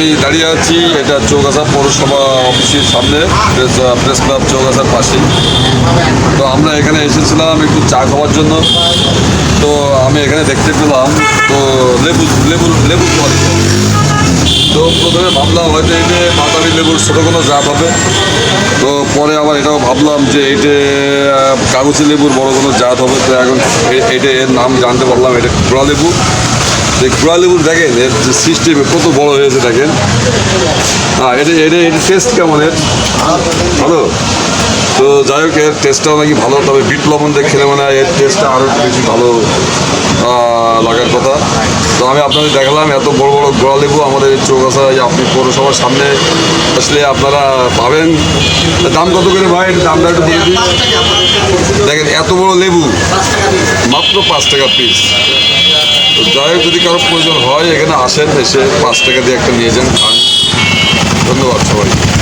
আমি দাঁড়িয়ে আছি, এটা চৌগাছা পৌরসভা অফিসের সামনে, প্রেস ক্লাব চৌগাছার পাশেই তো আমরা এখানে এসেছিলাম একটু চা খাওয়ার জন্য। তো আমি এখানে দেখতে পেলাম, তো লেবু লেবু লেবু তো প্রথমে ভাবলাম হয়তো যে বাতাবি লেবুর ছোটো কোনো জাত হবে। তো পরে আবার এটাও ভাবলাম যে এইটে কাগজি লেবুর বড় কোনো জাত হবে, তো এখন এ- এইটা এর নাম জানতে পারলাম, এটা কুড়া লেবু। যে কুড়া লেবু দেখেন, এর যে সিস্টেম কত বড় হয়েছে দেখেন। হ্যাঁ এটা এটা এটা টেস্ট কেমন এর? ভালো? তো যাই হোক, এর টেস্টটাও নাকি ভালো, তবে বিট লবণ দিয়ে খেলে মনে এর টেস্টটা আরও বেশি ভালো লাগার কথা। তো আমি আপনাদের দেখালাম, এত বড় বড় গোড়া লেবু আমাদের এই আপনি পৌরসভার সামনে আসলে আপনারা পাবেন। দাম কত করে ভাই? দামটা একটু দেখেন, এত বড় লেবু, মাত্র পাঁচ টাকা পিস যাই যদি কারও প্রয়োজন হয়, এখানে আসেন, এসে পাঁচ টাকা দিয়ে একটা নিয়ে যান, খান। ধন্যবাদ সবাই